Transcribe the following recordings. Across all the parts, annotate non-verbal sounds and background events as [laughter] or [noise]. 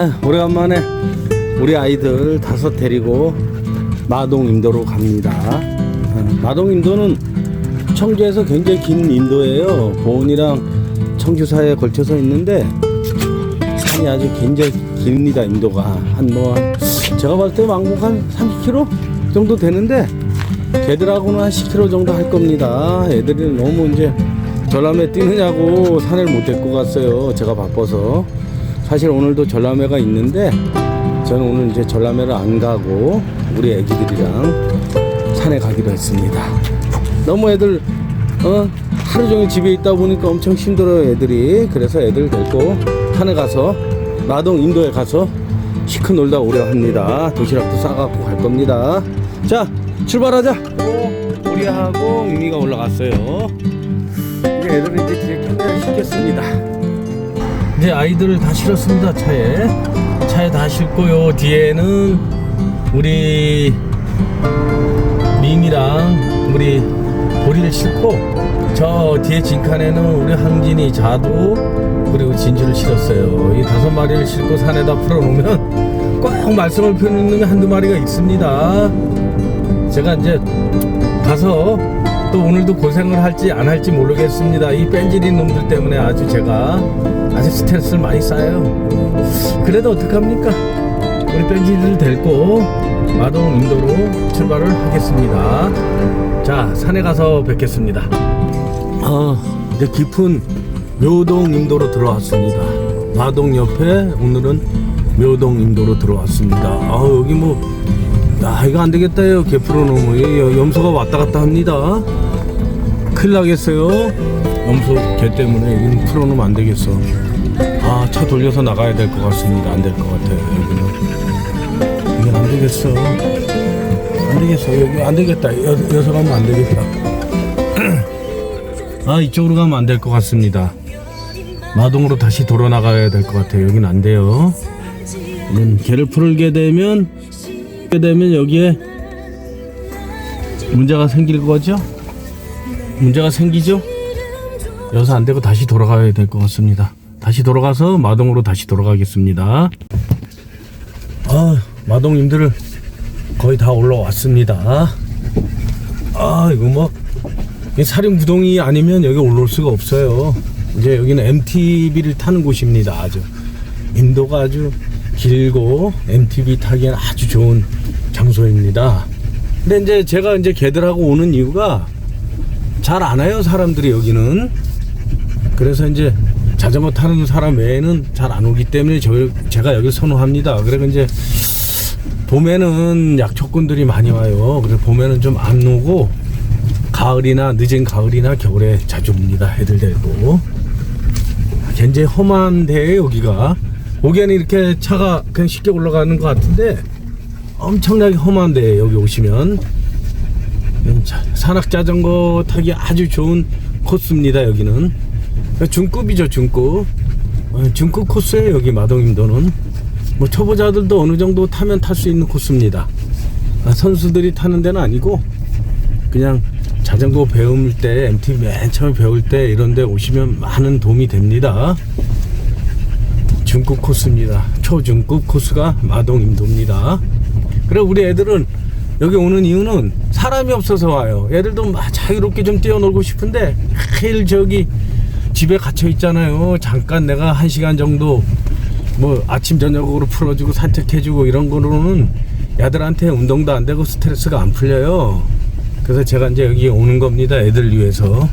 아, 오래간만에 우리 아이들 다섯 데리고 마동 인도로 갑니다. 아, 마동 인도는 청주에서 굉장히 긴 인도예요. 보은이랑 청주 사이에 걸쳐서 있는데 산이 아주 굉장히 깁니다. 인도가 한뭐 한, 제가 봤을 때 왕복 한 30km 정도 되는데 걔들하고는 한 10km 정도 할 겁니다. 애들이 너무 이제 전람회 뛰느냐고 산을 못 데리고 갔어요. 제가 바빠서. 사실 오늘도 전람회가 있는데 저는 오늘 이제 전람회를 안 가고 우리 애기들이랑 산에 가기로 했습니다. 너무 애들 어 하루 종일 집에 있다 보니까 엄청 힘들어요 애들이. 그래서 애들 데리고 산에 가서 마동 인도에 가서 시큰 놀다 오려 합니다. 도시락도 싸갖고 갈 겁니다. 자 출발하자. 오, 우리하고 미미가 올라갔어요. 이제 애들은 이제 뒤에 캠핑을 시켰습니다. 이제 아이들을 다 실었습니다 차에. 차에 다 싣고요. 뒤에는 우리 미미랑 우리 보리를 싣고 저 뒤에 진칸에는 우리 항진이 자두 그리고 진주를 실었어요. 이 다섯 마리를 싣고 산에다 풀어놓으면 꼭 말썽을 피우는 한두 마리가 있습니다. 제가 이제 가서 또 오늘도 고생을 할지 안 할지 모르겠습니다. 이 뺀질인 놈들 때문에 아주 제가 아주 스트레스를 많이 쌓여요. 그래도 어떡합니까? 우리 뺀질이를 데리고 마동 인도로 출발을 하겠습니다. 자, 산에 가서 뵙겠습니다. 아, 이제 깊은 묘동 인도로 들어왔습니다. 마동 옆에 오늘은 묘동 인도로 들어왔습니다. 아, 여기 뭐, 야, 이거 안 되겠다 요. 개 풀어 놓으면. 이 염소가 왔다 갔다 합니다. 큰일 나겠어요. 염소 개 때문에 여기는 풀어놓으면 안 되겠어. 아, 차 돌려서 나가야 될 것 같습니다. 안 될 것 같아요. 여기는. 이게 안 되겠어. 안 되겠어. 여기 안 되겠다. 여, 여기서 가면 안 되겠다. [clears throat] 아, 이쪽으로 가면 안 될 것 같습니다. 마동으로 다시 돌아 나가야 될 것 같아요. 여긴 안 돼요. 음, 개를 풀게 되면, 풀게 되면 여기에 문제가 생길 거죠? 문제가 생기죠? 여기서 안 되고 다시 돌아가야 될 것 같습니다. 다시 돌아가서 마동으로 다시 돌아가겠습니다. 아, 마동님들 거의 다 올라왔습니다. 아, 이거 뭐, 이 사륜구동이 아니면 여기 올라올 수가 없어요. 이제 여기는 MTB를 타는 곳입니다. 아주. 인도가 아주 길고 MTB 타기엔 아주 좋은 장소입니다. 근데 이제 제가 이제 걔들하고 오는 이유가 잘 안 와요 사람들이 여기는. 그래서 이제 자전거 타는 사람 외에는 잘 안 오기 때문에 저, 제가 여기를 선호합니다. 그래서 이제 봄에는 약초꾼들이 많이 와요. 그래서 봄에는 좀 안 오고 가을이나 늦은 가을이나 겨울에 자주 옵니다 애들 데리고. 굉장히 험한데 여기가. 보기에는 이렇게 차가 그냥 쉽게 올라가는 것 같은데 엄청나게 험한데 여기 오시면. 음, 자, 산악 자전거 타기 아주 좋은 코스입니다 여기는. 중급이죠 중급. 어, 중급 코스예요 여기 마동인도는. 뭐 초보자들도 어느 정도 타면 탈 수 있는 코스입니다. 아, 선수들이 타는 데는 아니고 그냥 자전거 배울 때 MT 맨 처음 배울 때 이런 데 오시면 많은 도움이 됩니다. 중급 코스입니다. 초중급 코스가 마동인도입니다 그리고 우리 애들은 여기 오는 이유는 사람이 없어서 와요. 애들도 막 자유롭게 좀 뛰어놀고 싶은데 매일 저기 집에 갇혀 있잖아요. 잠깐 내가 한 시간 정도 뭐 아침 저녁으로 풀어주고 산책해주고 이런 거로는 애들한테 운동도 안 되고 스트레스가 안 풀려요. 그래서 제가 이제 여기 오는 겁니다. 애들 위해서.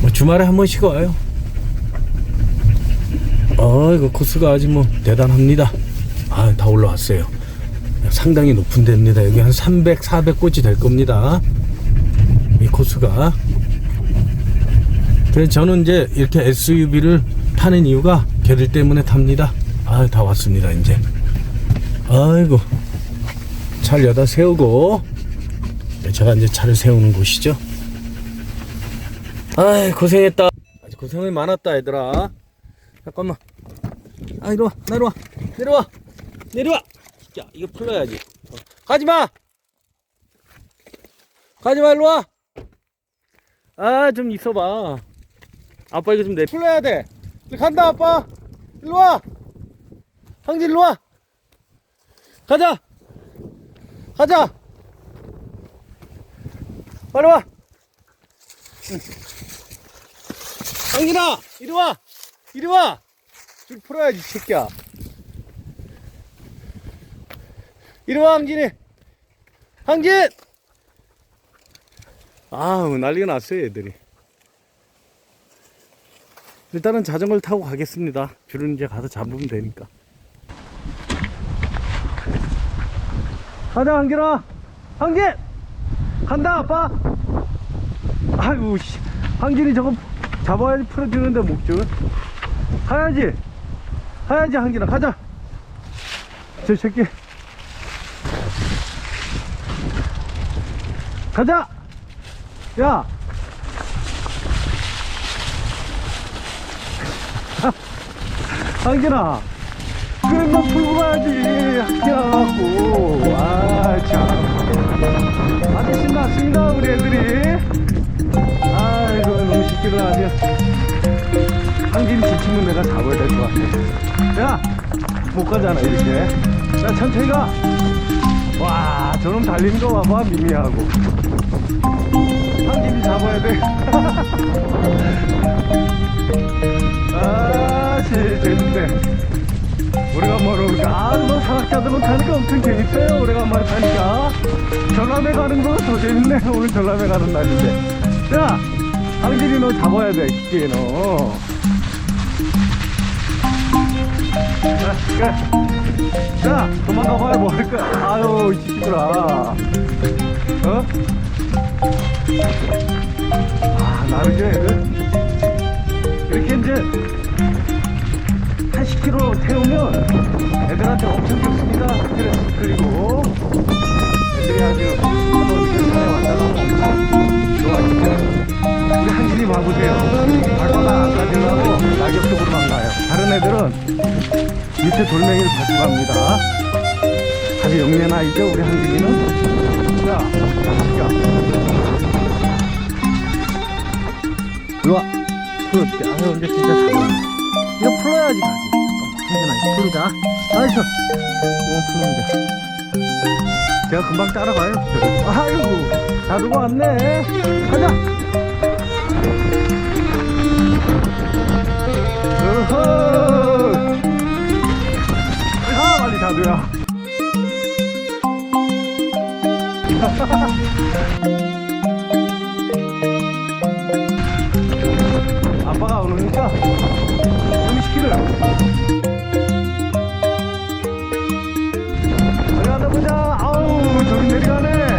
뭐 주말에 한 번씩 와요. 어, 이거 코스가 아주 뭐 대단합니다. 아, 다 올라왔어요. 상당히 높은 데입니다. 여기 한 300, 400 꽃이 될 겁니다. 이 코스가. 그래서 저는 이제 이렇게 SUV를 타는 이유가 걔들 때문에 탑니다. 아, 다 왔습니다, 이제. 아이고. 차를 여다 세우고. 네, 제가 이제 차를 세우는 곳이죠. 아이, 고생했다. 고생이 많았다, 얘들아. 잠깐만. 아, 이리 와, 내려와, 내려와, 내려와. 야, 이거 풀러야지. 어. 가지 마! 가지 마, 일로 와! 아, 좀 있어봐. 아빠 이거 좀 내, 풀러야 돼. 간다, 아빠! 일로 와! 황진 일로 와 가자 가자 빨리 와 응. 황진아 이리 와 이리 와 줄 풀어야지 이 새끼야 이리 와 황진이. 황진! 아우 난리가 났어요 애들이. 일단은 자전거를 타고 가겠습니다. 줄은 이제 가서 잡으면 되니까. 가자 황진아. 황진! 간다 아빠. 아이고 씨. 황진이 저거 잡아야지 풀어주는데 목줄 가야지. 가야지 황진아. 가자. 저 새끼 가자! 야! [laughs] 황진아 그림만 풀고 가야지. 학교하고. 아 참. 아주 신났습니다 우리 애들이. 아이고 너무 쉽기를 아주 한긴 지치면 내가 잡아야 될 것 같아. 야 못 가잖아 이렇게. 야 천천히 가 와 저놈 달리는 거 봐봐 미미하고. 한 김이 잡아야 돼. [laughs] 아씨 재밌네 오래간만에 오니까. 아뭐 산악자들은 타니까 엄청 재밌어요 오래간만에 타니까. 전람회 가는 거 더 재밌네 오늘 전람회 가는 날인데. 야 황진이 너 잡아야 돼 쉽게 너. 자, 그래. 자 도망가봐야 뭐할 거야 아유 이 새끼들아 어? 아 나르게 애들 이렇게 이제 한 10kg 태우면 애들한테 엄청 좋습니다. 스트레스 풀리고 애들이 아주 한번 이렇게 왔다가 엄청 좋아지죠. 우리 한진이 봐보세요. 발바닥 안 가지려고 낙엽 쪽으로만 가요. 다른 애들은 밑에 돌멩이를 받고 갑니다. 아주 영리한 아이죠, 우리 한진이는. 자, 자식아. 이리 와. 풀어줄게. 아유, 근데 진짜 잘하네. 이거 풀어야지 가지. 잠깐만, 이거 풀자. 나이스. 이거 풀면 돼. 제가 금방 따라가요. 아이고, 자두가 왔네. 가자. 어허. [laughs] 아빠가 오니까 좀 시키래. 내려가다 보자. 아우, 저기 내려가네.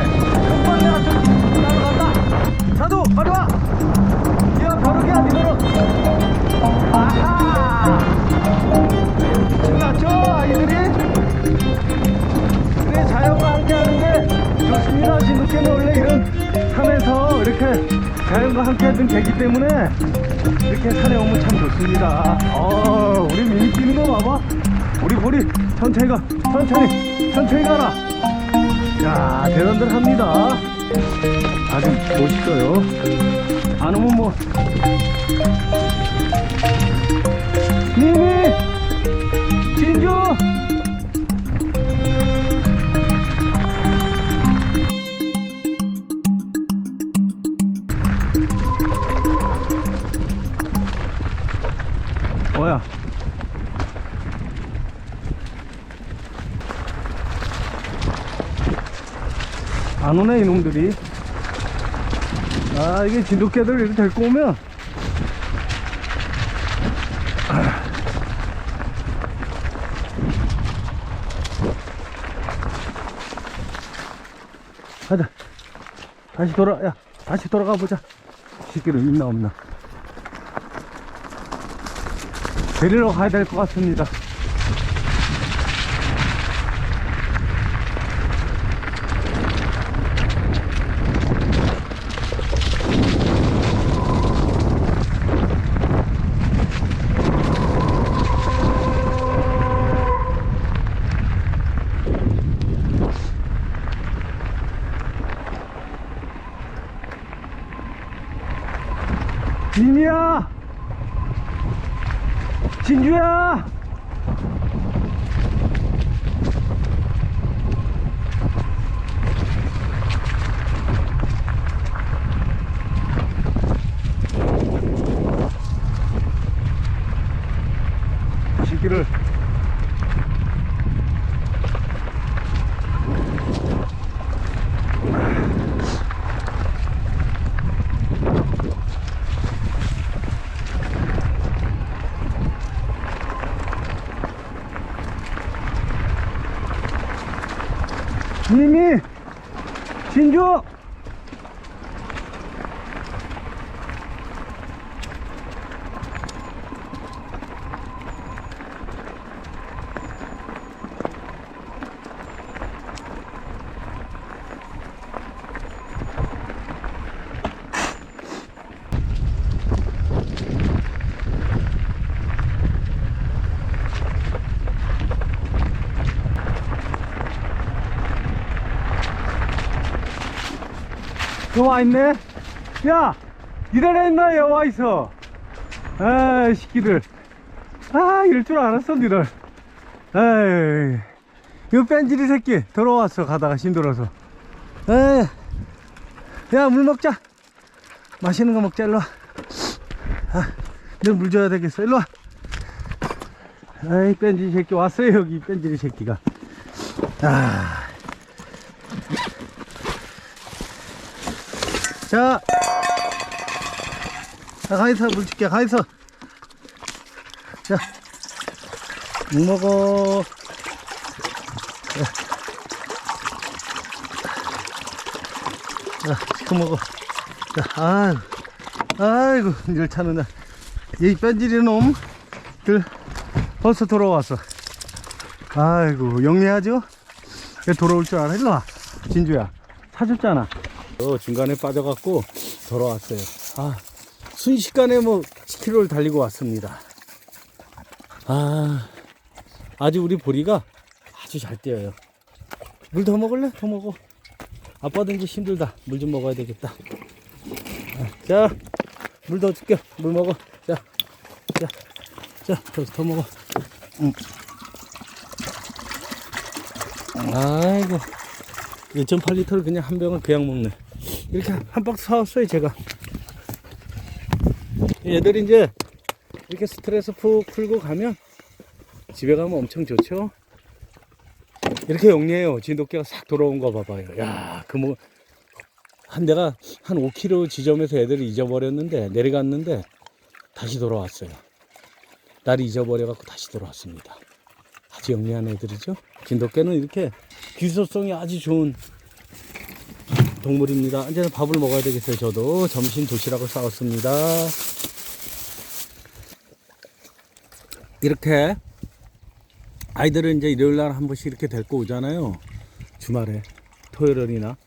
이렇게 자연과 함께 하던 되기 때문에 이렇게 산에 오면 참 좋습니다. 어, 우리 미니 뛰는 거 봐봐. 우리 보리 천천히 가, 천천히, 천천히 가라. 야, 대단들 합니다. 아주 멋있어요. 안 오면 뭐. 진돗개들 이렇게 데리고 오면 아. 가자 다시 돌아 야 다시 돌아가 보자 새끼를 있나 없나 데리러 가야 될 것 같습니다. 진이야! 진주야! 새끼를 님이 진주 와 있네. 야 이래라 했나 여와 있어? 아 새끼들. 아 이럴 줄 알았어 니들. 에이 이거 뺀질이 새끼 들어왔어 가다가 힘들어서. 에이 야물 먹자. 맛있는 거 먹자 일로와. 아, 너물 줘야 되겠어 일로와. 에이 뺀질이 새끼 왔어요 여기 뺀질이 새끼가. 아 자, 자, 가있어, 물 줄게, 가있어. 자, 물 먹어. 자, 시커 먹어. 자, 아이고, 아이고, 이걸 차는다. 이 뺀질이 놈들 벌써 돌아왔어. 아이고, 영리하죠? 얘 돌아올 줄 알아? 일로 와. 진주야. 사줬잖아. 어, 중간에 빠져갖고 돌아왔어요. 아, 순식간에 뭐 10km를 달리고 왔습니다. 아, 아주 우리 보리가 아주 잘 뛰어요. 물 더 먹을래? 더 먹어. 이제 힘들다. 물 좀 먹어야 되겠다. 아, 자, 물 더 줄게. 물 먹어. 자, 자, 자, 더, 더 먹어. 응. 아이고. 1.8리터를 그냥 한 병을 그냥 먹네. 이렇게 한 박스 사왔어요, 제가. 얘들이 이제 이렇게 스트레스 푹 풀고 가면 집에 가면 엄청 좋죠? 이렇게 영리해요. 진돗개가 싹 돌아온 거 봐봐요. 야, 그 뭐, 한 내가 한 5km 지점에서 애들을 잊어버렸는데, 내려갔는데, 다시 돌아왔어요. 날이 잊어버려갖고 다시 돌아왔습니다. 아주 영리한 애들이죠. 진돗개는 이렇게 귀소성이 아주 좋은 동물입니다. 이제는 밥을 먹어야 되겠어요. 저도 점심 도시락을 싸왔습니다. 이렇게 아이들은 이제 일요일 날 한 번씩 이렇게 데리고 오잖아요. 주말에 토요일이나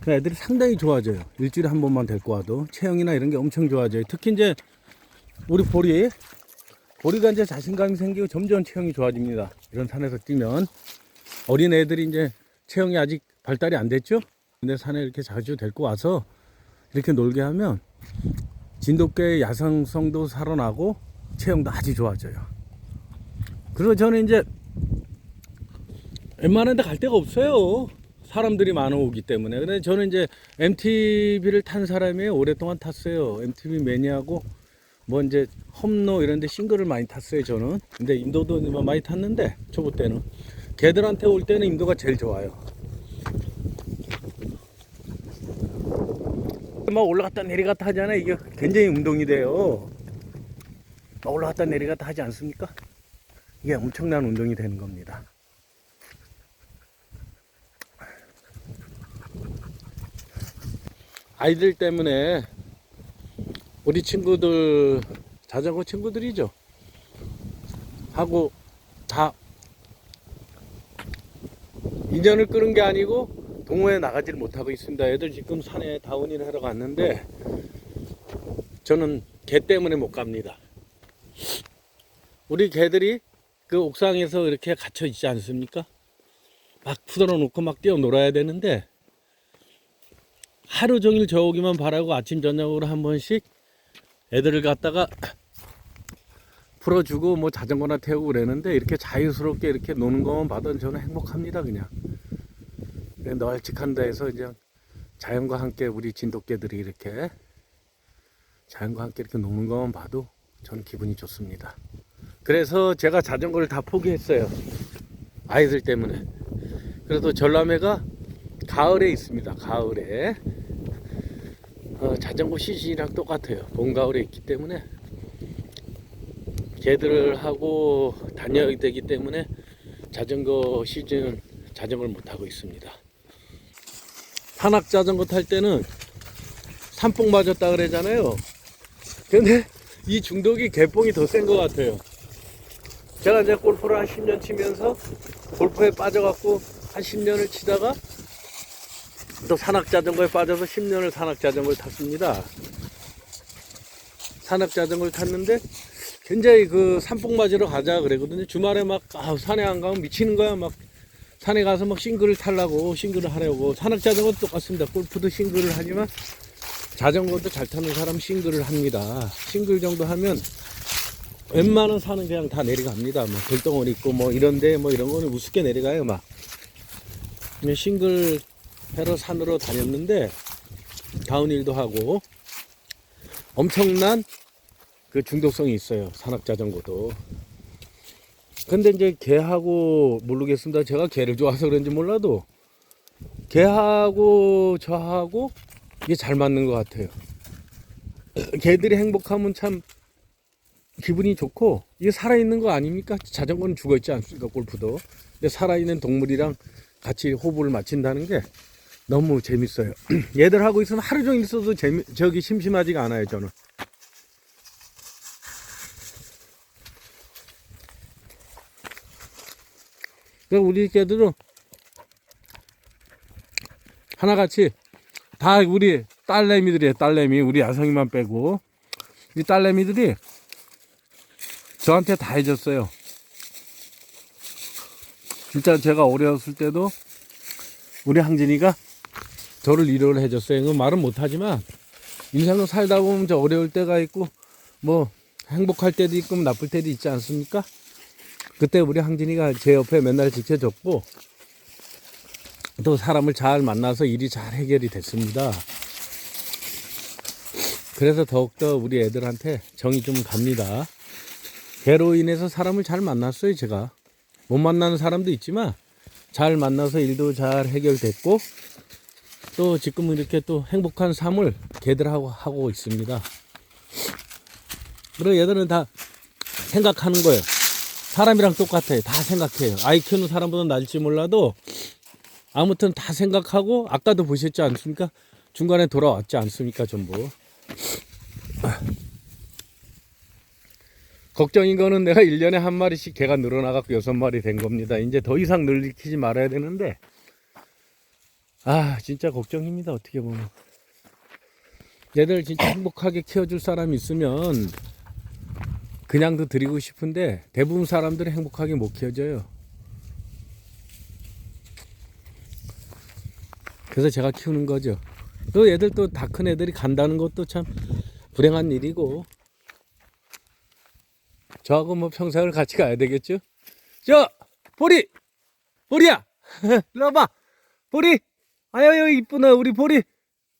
그 애들이 상당히 좋아져요. 일주일에 한 번만 데리고 와도 체형이나 이런 게 엄청 좋아져요. 특히 이제 우리 보리 보리가 이제 자신감이 생기고 점점 체형이 좋아집니다. 이런 산에서 뛰면 어린 애들이 이제 체형이 아직 발달이 안 됐죠? 근데 산에 이렇게 자주 데리고 와서 이렇게 놀게 하면 진돗개의 야성성도 살아나고 체형도 아주 좋아져요. 그래서 저는 이제 웬만한 데 갈 데가 없어요. 사람들이 많아 오기 때문에. 근데 저는 이제 MTB를 탄 사람이 오랫동안 탔어요. MTB 매니아고 뭐 이제 험로 이런 데 싱글을 많이 탔어요, 저는. 근데 인도도 뭐 많이 탔는데 초보 때는 걔들한테 올 때는 인도가 제일 좋아요. 막 올라갔다 내려갔다 하잖아요. 이게 굉장히 운동이 돼요. 막 올라갔다 내려갔다 하지 않습니까? 이게 엄청난 운동이 되는 겁니다. 아이들 때문에 우리 친구들 자전거 친구들이죠. 하고 다 인연을 끄는 게 아니고 동호회 나가지를 못하고 있습니다. 애들 지금 산에 다운을 하러 갔는데 저는 개 때문에 못 갑니다. 우리 개들이 그 옥상에서 이렇게 갇혀 있지 않습니까? 막 풀어 놓고 막 뛰어 놀아야 되는데 하루 종일 저 오기만 바라고 아침 저녁으로 한 번씩 애들을 갖다가 풀어주고 뭐 자전거나 태우고 그러는데 이렇게 자유스럽게 이렇게 노는 것만 봐도 저는 행복합니다 그냥 널찍한 데에서 이제 자연과 함께 우리 진돗개들이 이렇게 자연과 함께 이렇게 노는 것만 봐도 저는 기분이 좋습니다 그래서 제가 자전거를 다 포기했어요. 아이들 때문에. 그래도 전람회가 가을에 있습니다. 가을에. 어, 자전거 시즌이랑 똑같아요. 봄, 가을에 있기 때문에. 걔들하고 다녀야 되기 때문에 자전거 시즌 자전거를 못 타고 있습니다. 산악 자전거 탈 때는 산뽕 맞았다 그러잖아요. 근데 이 중독이 개뽕이 더 센 것 같아요. 제가 이제 골프를 한 10년 치면서 골프에 빠져갖고 한 10년을 치다가 또 산악 자전거에 빠져서 10년을 산악 자전거를 탔습니다. 산악 자전거를 탔는데 굉장히 그 산뽕 맞으러 가자 그랬거든요. 주말에 막 아, 산에 안 가면 미치는 거야. 막 산에 가서 막 싱글을 타려고 싱글을 하려고 산악 자전거도 똑같습니다. 골프도 싱글을 하지만 자전거도 잘 타는 사람 싱글을 합니다. 싱글 정도 하면 웬만한 산은 그냥 다 내려갑니다. 뭐 돌덩어리 있고 뭐 이런데 뭐 이런 거는 우습게 내려가요 막. 싱글 해러 산으로 다녔는데 다운힐도 하고 엄청난 그 중독성이 있어요. 산악 자전거도. 근데 이제 개하고 모르겠습니다. 제가 개를 좋아해서 그런지 몰라도 개하고 저하고 이게 잘 맞는 것 같아요. [clears throat] 개들이 행복하면 참 기분이 좋고 이게 살아있는 거 아닙니까? 자전거는 죽어있지 않습니까? 골프도. 근데 살아있는 동물이랑 같이 호흡을 맞춘다는 게 너무 재밌어요. [clears throat] 얘들하고 있으면 하루 종일 있어도 재미, 저기 심심하지가 않아요, 저는. 그 우리 개들은 하나같이 다 우리 딸내미들이에요, 딸내미. 우리 야성이만 빼고. 이 딸내미들이 저한테 다 해줬어요. 진짜 제가 어렸을 때도 우리 항진이가 저를 위로를 해줬어요. 그 말은 못하지만 인생을 살다 보면 저 어려울 때가 있고 뭐 행복할 때도 있고 뭐 나쁠 때도 있지 않습니까? 그때 우리 항진이가 제 옆에 맨날 지켜줬고 또 사람을 잘 만나서 일이 잘 해결이 됐습니다. 그래서 더욱더 우리 애들한테 정이 좀 갑니다. 개로 인해서 사람을 잘 만났어요, 제가. 못 만나는 사람도 있지만 잘 만나서 일도 잘 해결됐고 또 지금 이렇게 또 행복한 삶을 개들하고 하고 있습니다. 그리고 얘들은 다 생각하는 거예요. 사람이랑 똑같아요. 다 생각해요. 키우는 사람보다 나을지 몰라도 아무튼 다 생각하고 아까도 보셨지 않습니까? 중간에 돌아왔지 않습니까? 전부. 걱정인 거는 내가 1년에 한 마리씩 개가 늘어나갖고 여섯 마리 된 겁니다. 이제 더 이상 늘리키지 말아야 되는데, 아, 진짜 걱정입니다. 어떻게 보면. 얘들 진짜 행복하게 키워줄 사람이 있으면 그냥도 드리고 싶은데 대부분 사람들은 행복하게 못 키워줘요. 그래서 제가 키우는 거죠. 또 애들 또 다 큰 애들이 간다는 것도 참 불행한 일이고. 저하고 뭐 평생을 같이 가야 되겠죠? 저 보리! 보리야! [laughs] 일로 와봐! 보리! 아유 이쁘나 우리 보리!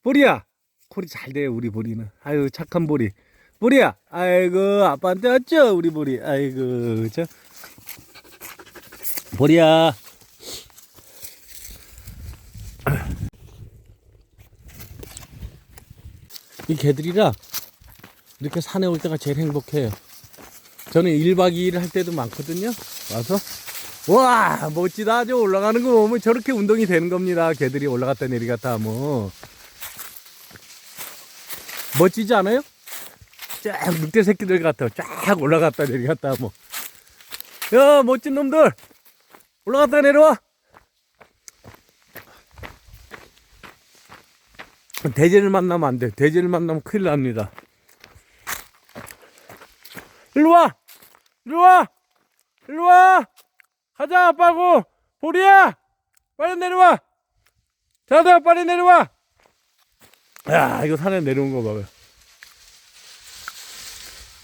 보리야! 코리 잘 돼요 우리 보리는. 아유 착한 보리 보리야 아이고 아빠한테 왔죠 우리 보리 아이고 저 보리야 이 개들이라 이렇게 산에 올 때가 제일 행복해요 저는 1박 2일 할 때도 많거든요. 와서 와 멋지다. 저 올라가는 거 보면 저렇게 운동이 되는 겁니다. 개들이 올라갔다 내려갔다 하면 멋지지 않아요? 쫙 늑대 새끼들 같아. 쫙 올라갔다 내려갔다 하면 야 멋진 놈들 올라갔다 내려와. 돼지를 만나면 안 돼. 돼지를 만나면 큰일 납니다. 일로 와! 일로 와! 일로 와! 가자, 아빠고! 보리야! 빨리 내려와! 자들아, 빨리 내려와! 야, 이거 산에 내려온 거 봐봐요.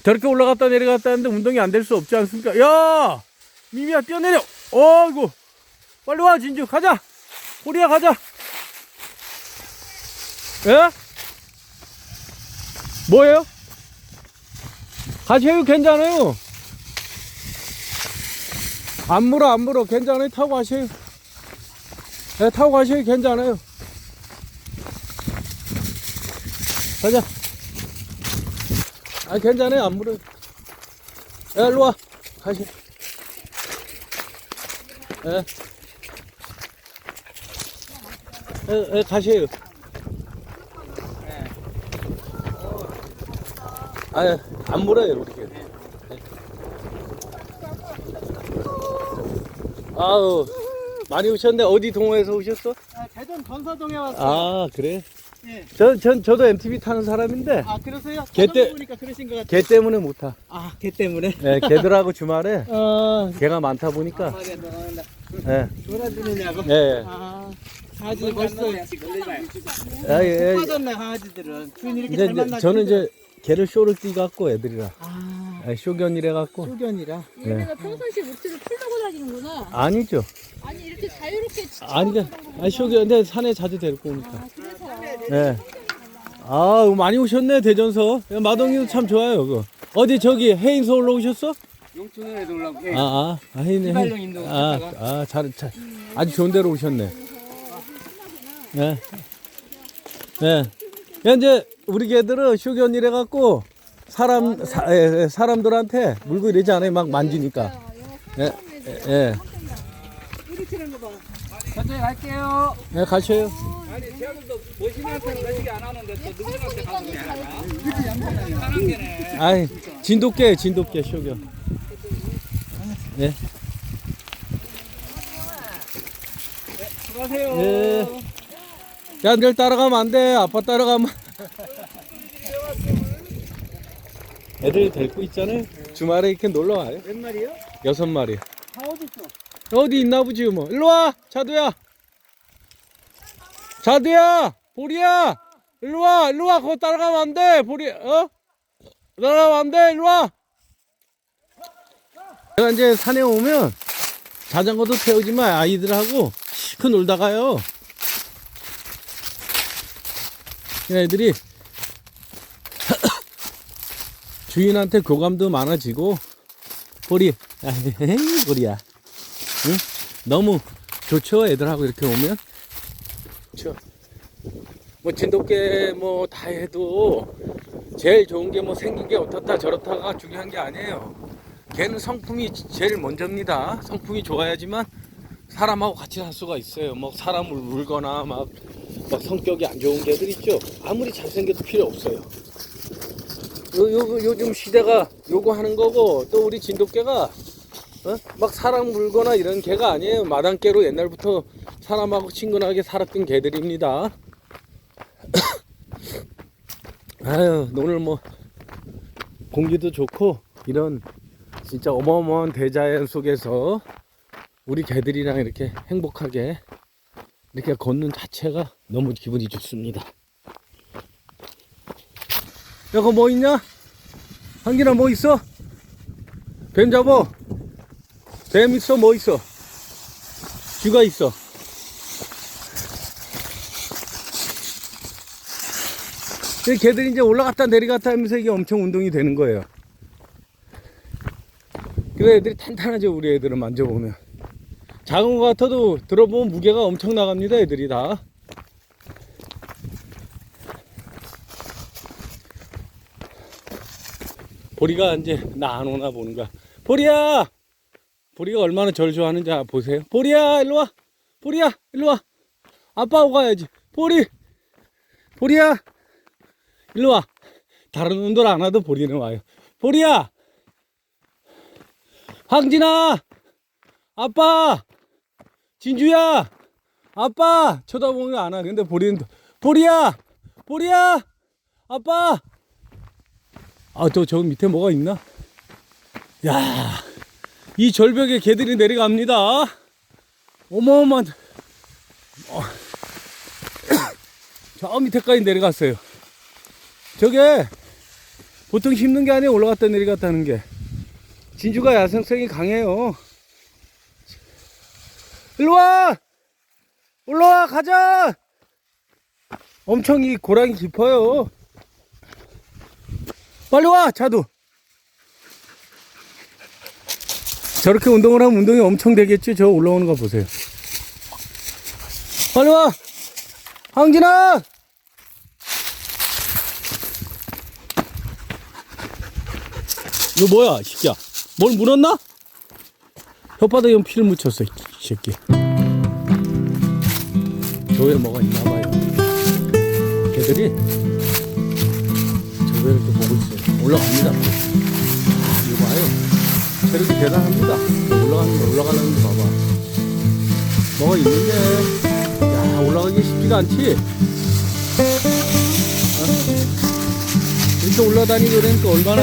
저렇게 올라갔다 내려갔다 하는데 운동이 안 될 수 없지 않습니까? 야! 미미야, 뛰어내려! 어이구! 빨리 와, 진주! 가자! 보리야, 가자! 예? 뭐예요? 같이 해도 괜찮아요. 안 물어, 안 물어. 괜찮아요. 타고 가세요. 네, 타고 가세요. 괜찮아요. 가자. 아, 괜찮아요. 안 물어요. 야, 일로 와. 가시. 예. 예, 예, 가세요. 아, 안 물어요, 이렇게. 아우, 많이 오셨네. 어디 동호회에서 오셨어? 아, 대전 건사동에 왔어요. 아, 그래? 예. 전, 전, 저도 MTV 타는 사람인데, 아, 그러세요? 개 때- 보니까 그러신 것 같아요. 걔 때문에 못 타. 아, 개 때문에. 예, 걔들하고 주말에 [laughs] 어, 걔가 많다 보니까, 말이야, 너 예, 놀아주느냐고. 예. 아, 강아지들 벌써 아, 예. 빠졌네, 강아지들은. 주인 이렇게 이제, 잘 이제 만나. 저는 이제 걔를 쇼를 뛰갖고 애들이랑 아, 예, 쇼견이래 갖고 소견이라. 얘네가 평상시에 목줄을 풀려고 다니는구나. 아니죠 아니 이렇게 자유롭게 지- 아니 아 쇼견 근데 산에 자주 데리고 오니까 아, 그래서 예. 아 많이 오셨네 대전서 예, 마동이도 참 좋아요 그거 어디 저기 해인서 올라오셨어? 용천에 놀라고 예. 아, 아, 아, 해인, 해인. 인도 아, 갔다가. 아, 잘, 잘, 아주 좋은 데로 오셨네. 네. 네. 야, 이제, 우리 개들은 쇼견 이래 갖고, 사람, 사, 예, 예, 사람들한테 물고 이러지 않아요. 막 만지니까. 예, 예, 예. 천천히 갈게요. 예, 가셔요. 아니 제가도 머신한테는 거시기 안 하는데 또 누구한테 가서 그냥 하나? 편한 게네. 아이, 진돗개, 진돗개, 쇼견. 예. 수고하세요. 예. 야, 늘 따라가면 안 돼. 아빠 따라가면. 애들 데리고 있잖아요. 주말에 이렇게 놀러 와요. 몇 마리요? 여섯 마리. 다 어디 있어? 어디 있나 보지, 뭐. 일로 와! 자두야! 자두야! 보리야! 일로 와! 일로 와! 그거 따라가면 안 돼! 보리, 어? 따라가면 안 돼! 일로 와! 제가 이제 산에 오면 자전거도 태우지만 아이들하고 시크 놀다가요. 이 애들이 주인한테 교감도 많아지고 보리, 보리야. [laughs] 응? 너무 좋죠? 애들하고 이렇게 오면? 좋죠. 뭐 진돗개 뭐 다 해도 제일 좋은 게 뭐 생긴 게 어떻다 저렇다가 중요한 게 아니에요. 걔는 성품이 제일 먼저입니다. 성품이 좋아야지만 사람하고 같이 살 수가 있어요. 뭐 사람을 물거나 막, 막 성격이 안 좋은 개들 있죠? 아무리 잘생겨도 필요 없어요 요, 요, 요즘 시대가 요거 하는 거고 또 우리 진돗개가 어? 막 사람 물거나 이런 개가 아니에요. 마당개로 옛날부터 사람하고 친근하게 살았던 개들입니다. [coughs] 아유, 오늘 뭐 공기도 좋고 이런 진짜 어마어마한 대자연 속에서 우리 개들이랑 이렇게 행복하게 이렇게 걷는 자체가 너무 기분이 좋습니다. 여거 뭐 있냐? 한기나 뭐 있어? 뱀 잡어. 뱀 있어 뭐 있어 쥐가 있어 이 개들이 이제 올라갔다 내려갔다 하면서 이게 엄청 운동이 되는 거예요 그래 애들이 탄탄하죠 우리 애들은 만져보면 작은 거 같아도 들어보면 무게가 엄청 나갑니다 애들이 다 보리가 이제 나 안 오나 보는 거야 보리야 보리가 얼마나 절 좋아하는지 보세요. 보리야, 일로 와. 보리야, 일로 와. 아빠 오고 가야지. 보리. 보리야. 일로 와. 다른 놈들 안 와도 보리는 와요. 보리야. 황진아. 아빠. 진주야. 아빠. 쳐다보면 안 와. 근데 보리는, 또- 보리야. 보리야. 아빠. 아, 저, 저 밑에 뭐가 있나? 야. 이 절벽에 개들이 내려갑니다. 어마어마한, 어. [coughs] 저 밑에까지 내려갔어요. 저게 보통 힘든 게 아니에요. 올라갔다 내려갔다 하는 게. 진주가 야생성이 강해요. 일로 와! 올라와! 가자! 엄청 이 고랑이 깊어요. 빨리 와! 자두! 저렇게 운동을 하면 운동이 엄청 되겠죠? 저 올라오는 거 보세요. 빨리 와! 황진아! 이거 뭐야, 이 새끼야? 뭘 물었나? 혓바닥에 피를 묻혔어, 이 새끼. 저에 뭐가 있나봐요. 걔들이 저를 이렇게. 올라갑니다. 아, 이거 봐요. 체력이 대단합니다. 올라가는 거, 올라가는 거 봐봐. 뭐가 있는데, 야, 올라가기 쉽지가 않지? 어? 이렇게 올라다니고 그러니까 얼마나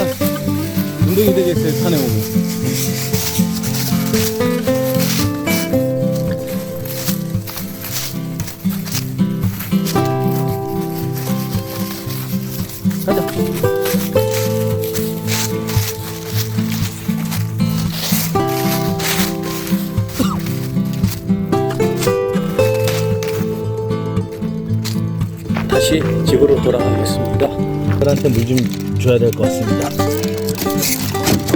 운동이 되겠어요, 산에 오면. 가자. 돌아가겠습니다. 딸한테 물 좀 줘야 될 것 같습니다.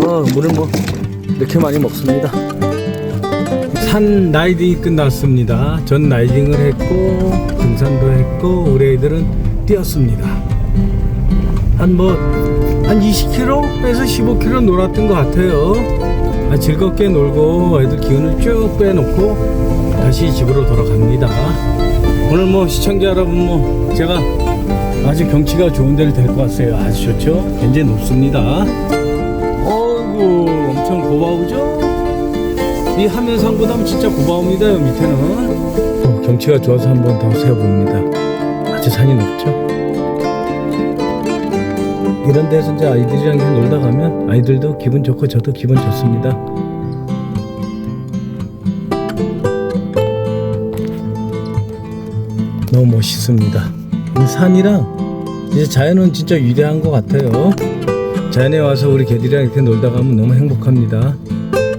어, 물을 뭐 이렇게 많이 먹습니다. 산 라이딩이 끝났습니다. 전 라이딩을 했고 등산도 했고 우리 애들은 뛰었습니다. 한 뭐한 20km에서 15km 놀았던 것 같아요. 아, 즐겁게 놀고 애들 기운을 쭉 빼놓고 다시 집으로 돌아갑니다. 오늘 뭐 시청자 여러분 뭐 제가 아주 경치가 좋은 데를 데리고 왔어요. 아주 좋죠? 굉장히 높습니다. 어이구 엄청 고바우죠? 이 하면상보다는 진짜 고바웁니다. 요 밑에는 어, 경치가 좋아서 한 번 더 세워봅니다. 아주 산이 높죠? 이런 데서 이제 아이들이랑 그냥 놀다 가면 아이들도 기분 좋고 저도 기분 좋습니다. 너무 멋있습니다. 이 산이랑 이제 자연은 진짜 위대한 것 같아요. 자연에 와서 우리 개들이랑 이렇게 놀다 가면 너무 행복합니다.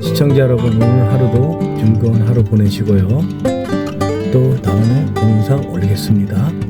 시청자 여러분 오늘 하루도 즐거운 하루 보내시고요. 또 다음에 동영상 올리겠습니다.